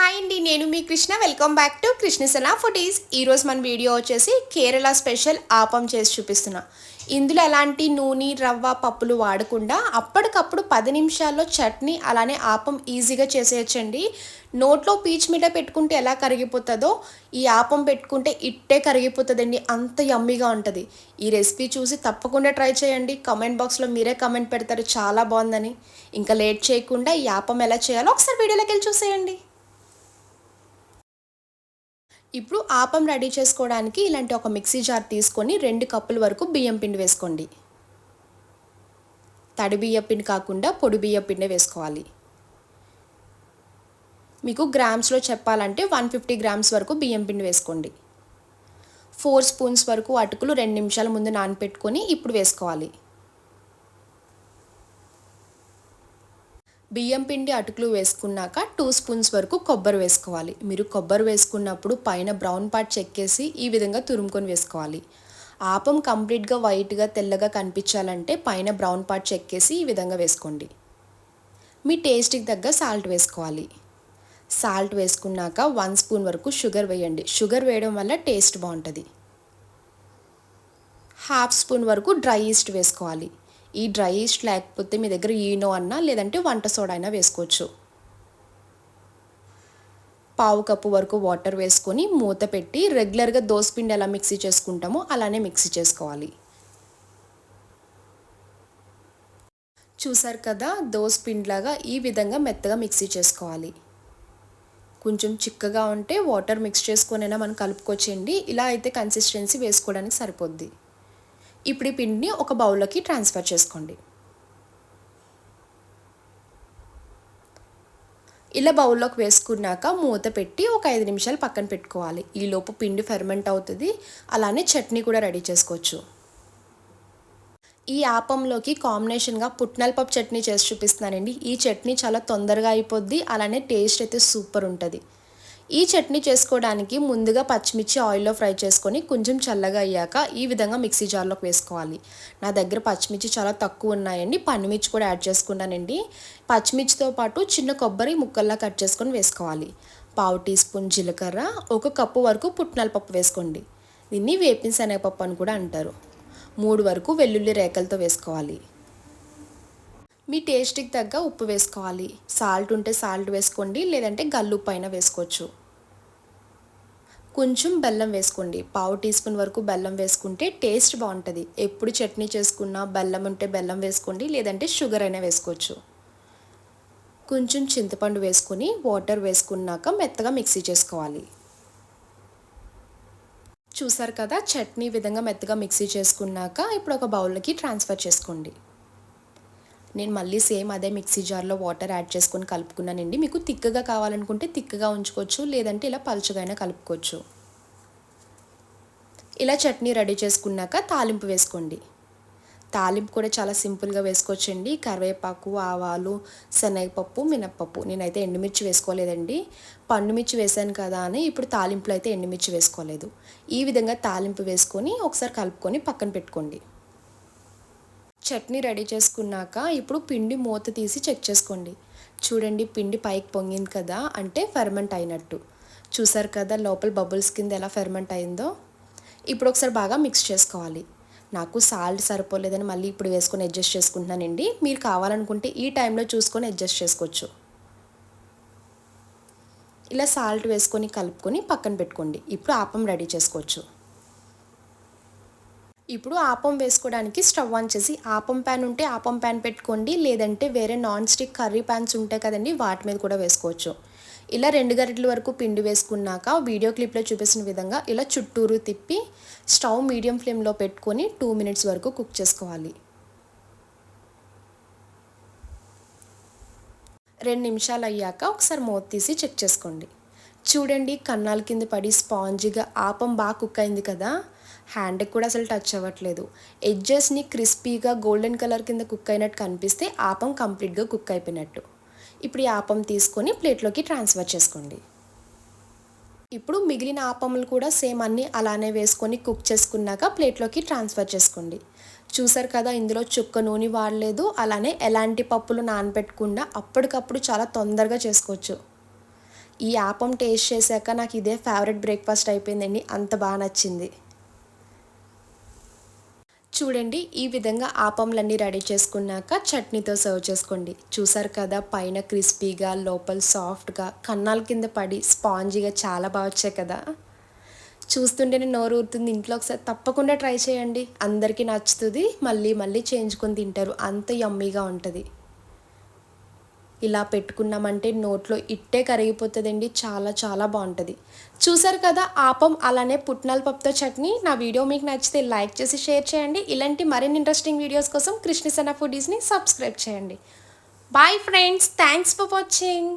Hi అండి నేను మీ Krishna. Welcome back to Krishnasana foodies ఈరోజు మన వీడియో వచ్చేసి కేరళ స్పెషల్ ఆపం చేసి చూపిస్తున్నా. ఇందులో ఎలాంటి నూనె రవ్వ పప్పులు వాడకుండా అప్పటికప్పుడు పది నిమిషాల్లో చట్నీ అలానే ఆపం ఈజీగా చేసేయచ్చండి. నోట్లో పీచ్ మీద పెట్టుకుంటే ఎలా కరిగిపోతుందో ఈ ఆపం పెట్టుకుంటే ఇట్టే కరిగిపోతుందండి. అంత యమ్మీగా ఉంటుంది. ఈ రెసిపీ చూసి తప్పకుండా ట్రై చేయండి. కమెంట్ బాక్స్లో మీరే కమెంట్ పెడతారు. చాలా బాగుందని. ఇంకా లేట్ చేయకుండా ఈ ఆపం ఎలా చేయాలో ఒకసారి వీడియోలోకి వెళ్ళి చూసేయండి. ఇప్పుడు ఆపం రెడీ చేసుకోవడానికి ఇలాంటి ఒక మిక్సీ జార్ తీసుకొని రెండు కప్పుల వరకు బియ్యం పిండి వేసుకోండి. తడి బియ్యం పిండి కాకుండా పొడి బియ్యం పిండి వేసుకోవాలి. మీకు గ్రామ్స్లో చెప్పాలంటే వన్ ఫిఫ్టీ గ్రామ్స్ వరకు బియ్యం పిండి వేసుకోండి. ఫోర్ స్పూన్స్ వరకు అటుకులు రెండు నిమిషాల ముందు నానపెట్టుకొని ఇప్పుడు వేసుకోవాలి. బియ్యం పిండి అటుకులు వేసుకున్నాక టూ స్పూన్స్ వరకు కొబ్బరి వేసుకోవాలి. మీరు కొబ్బరి వేసుకున్నప్పుడు పైన బ్రౌన్ పార్ట్ చెక్కేసి ఈ విధంగా తురుముకొని వేసుకోవాలి. ఆపం కంప్లీట్గా వైట్గా తెల్లగా కనిపించాలంటే పైన బ్రౌన్ పార్ట్ చెక్కేసి ఈ విధంగా వేసుకోండి. మీ టేస్ట్కి తగ్గ సాల్ట్ వేసుకోవాలి. సాల్ట్ వేసుకున్నాక వన్ స్పూన్ వరకు షుగర్ వేయండి. షుగర్ వేయడం వల్ల టేస్ట్ బాగుంటుంది. హాఫ్ స్పూన్ వరకు డ్రై ఈస్ట్ వేసుకోవాలి. ఈ డ్రై ఈస్ట్ లేకపోతే మీ దగ్గర ఈనో అన్నా లేదంటే వంట సోడా అయినా వేసుకోవచ్చు. పావు కప్పు వరకు వాటర్ వేసుకొని మూత పెట్టి రెగ్యులర్గా దోసపిండి ఎలా మిక్సీ చేసుకుంటామో అలానే మిక్సీ చేసుకోవాలి. చూసారు కదా? దోసపిండిలాగా ఈ విధంగా మెత్తగా మిక్సీ చేసుకోవాలి. కొంచెం చిక్కగా ఉంటే వాటర్ మిక్స్ చేసుకొనైనా మనం కలుపుకొచ్చేయండి ఇలా అయితే కన్సిస్టెన్సీ వేసుకోవడానికి సరిపోద్ది. ఇప్పుడు ఈ పిండిని ఒక బౌల్లోకి ట్రాన్స్ఫర్ చేసుకోండి. ఇలా బౌల్లోకి వేసుకున్నాక మూత పెట్టి ఒక ఐదు నిమిషాలు పక్కన పెట్టుకోవాలి. ఈలోపు పిండి ఫెర్మెంట్ అవుతుంది. అలానే చట్నీ కూడా రెడీ చేసుకోవచ్చు. ఈ ఆపంలోకి కాంబినేషన్గా పుట్నాల పప్పు చట్నీ చేసి చూపిస్తున్నానండి. ఈ చట్నీ చాలా తొందరగా అయిపోద్ది. అలానే టేస్ట్ అయితే సూపర్ ఉంటుంది. ఈ చట్నీ చేసుకోవడానికి ముందుగా పచ్చిమిర్చి ఆయిల్లో ఫ్రై చేసుకొని కొంచెం చల్లగా అయ్యాక ఈ విధంగా మిక్సీ జార్లోకి వేసుకోవాలి. నా దగ్గర పచ్చిమిర్చి చాలా తక్కువ ఉన్నాయండి. పన్నుమిర్చి కూడా యాడ్ చేసుకున్నానండి. పచ్చిమిర్చితో పాటు చిన్న కొబ్బరి ముక్కల్లా కట్ చేసుకొని వేసుకోవాలి. పావు టీ స్పూన్ జీలకర్ర ఒక కప్పు వరకు పుట్నాల పప్పు వేసుకోండి. దీన్ని వేపిన శనగపప్పు అని కూడా అంటారు. మూడు వరకు వెల్లుల్లి రేకలతో వేసుకోవాలి. మీ టేస్ట్కి తగ్గ ఉప్పు వేసుకోవాలి. సాల్ట్ ఉంటే సాల్ట్ వేసుకోండి లేదంటే గల్లు అయినా వేసుకోవచ్చు. కొంచెం బెల్లం వేసుకోండి. పావు టీ స్పూన్ వరకు బెల్లం వేసుకుంటే టేస్ట్ బాగుంటుంది. ఎప్పుడు చట్నీ చేసుకున్నా బెల్లం ఉంటే బెల్లం వేసుకోండి లేదంటే షుగర్ అయినా వేసుకోవచ్చు. కొంచెం చింతపండు వేసుకొని వాటర్ వేసుకున్నాక మెత్తగా మిక్సీ చేసుకోవాలి. చూసారు కదా చట్నీ విధంగా మెత్తగా మిక్సీ చేసుకున్నాక ఇప్పుడు ఒక బౌల్లోకి ట్రాన్స్ఫర్ చేసుకోండి. నేను మళ్ళీ సేమ్ అదే మిక్సీ జార్లో వాటర్ యాడ్ చేసుకొని కలుపుకున్నానండి. మీకు తిక్కగా కావాలనుకుంటే తిక్కగా ఉంచుకోవచ్చు లేదంటే ఇలా పలుచగైనా కలుపుకోవచ్చు. ఇలా చట్నీ రెడీ చేసుకున్నాక తాలింపు వేసుకోండి. తాలింపు కూడా చాలా సింపుల్గా వేసుకోవచ్చండి. కరివేపాకు ఆవాలు శనగపప్పు మినప్పప్పు. నేనైతే ఎండుమిర్చి వేసుకోలేదండి. పండుమిర్చి వేసాను కదా అని ఇప్పుడు తాలింపులో అయితే ఎండుమిర్చి వేసుకోలేదు. ఈ విధంగా తాలింపు వేసుకొని ఒకసారి కలుపుకొని పక్కన పెట్టుకోండి. చట్నీ రెడీ చేసుకున్నాక ఇప్పుడు పిండి మూత తీసి చెక్ చేసుకోండి. చూడండి పిండి పైకి పొంగింది కదా అంటే ఫెర్మెంట్ అయినట్టు. చూసారు కదా లోపల బబుల్స్ కింద ఎలా ఫెర్మెంట్ అయిందో? ఇప్పుడు ఒకసారి బాగా మిక్స్ చేసుకోవాలి. నాకు సాల్ట్ సరిపోలేదని మళ్ళీ ఇప్పుడు వేసుకొని అడ్జస్ట్ చేసుకుంటున్నానండి. మీరు కావాలనుకుంటే ఈ టైంలో చూసుకొని అడ్జస్ట్ చేసుకోవచ్చు. ఇలా సాల్ట్ వేసుకొని కలుపుకొని పక్కన పెట్టుకోండి. ఇప్పుడు ఆపం రెడీ చేసుకోవచ్చు. ఇప్పుడు ఆపం వేసుకోవడానికి స్టవ్ ఆన్ చేసి ఆపం ప్యాన్ ఉంటే ఆపం ప్యాన్ పెట్టుకోండి లేదంటే వేరే నాన్ స్టిక్ కర్రీ ప్యాన్స్ ఉంటాయి కదండి వాటి మీద కూడా వేసుకోవచ్చు. ఇలా రెండు గరిటల వరకు పిండి వేసుకున్నాక వీడియో క్లిప్లో చూపిస్తున్న విధంగా ఇలా చుట్టూరు తిప్పి స్టవ్ మీడియం ఫ్లేమ్లో పెట్టుకొని టూ మినిట్స్ వరకు కుక్ చేసుకోవాలి. రెండు నిమిషాలు అయ్యాక ఒకసారి మూత తీసి చెక్ చేసుకోండి. చూడండి కన్నాల కింద పడి స్పాంజీగా ఆపం బాగా కుక్ అయింది కదా హ్యాండ్కి కూడా అసలు టచ్ అవ్వట్లేదు. ఎడ్జెస్ని క్రిస్పీగా గోల్డెన్ కలర్ కింద కుక్ అయినట్టు కనిపిస్తే ఆపం కంప్లీట్గా కుక్ అయిపోయినట్టు. ఇప్పుడు ఈ ఆపం తీసుకొని ప్లేట్లోకి ట్రాన్స్ఫర్ చేసుకోండి. ఇప్పుడు మిగిలిన ఆపములు కూడా సేమ్ అన్నీ అలానే వేసుకొని కుక్ చేసుకున్నాక ప్లేట్లోకి ట్రాన్స్ఫర్ చేసుకోండి. చూసారు కదా ఇందులో చుక్క నూనె వాడలేదు. అలానే ఎలాంటి పప్పులు నానబెట్టకుండా అప్పటికప్పుడు చాలా తొందరగా చేసుకోవచ్చు. ఈ యాపం టేస్ట్ చేశాక నాకు ఇదే ఫేవరెట్ బ్రేక్ఫాస్ట్ అయిపోయిందండి. అంత బాగా నచ్చింది. చూడండి ఈ విధంగా ఆపంలన్నీ రెడీ చేసుకున్నాక చట్నీతో సర్వ్ చేసుకోండి. చూసారు కదా పైన క్రిస్పీగా లోపల సాఫ్ట్గా కన్నాల కింద పడి స్పాంజీగా చాలా బాగా వచ్చాయి కదా. చూస్తుంటేనే నోరు ఊరుతుంది. ఇంట్లో ఒకసారి తప్పకుండా ట్రై చేయండి. అందరికీ నచ్చుతుంది. మళ్ళీ మళ్ళీ చేయించుకొని తింటారు. అంత యమ్మీగా ఉంటుంది. ఇలా పెట్టుకున్నామంటే నోట్లో ఇట్టే కరిగిపోతుందండి. చాలా చాలా బాగుంటుంది. చూసారు కదా ఆపం అలానే పుట్నాల పప్పుతో చట్నీ. నా వీడియో మీకు నచ్చితే లైక్ చేసి షేర్ చేయండి. ఇలాంటి మరిన్ని ఇంట్రెస్టింగ్ వీడియోస్ కోసం కృష్ణసన్న ఫుడీస్ని సబ్స్క్రైబ్ చేయండి. Bye friends. Thanks for watching.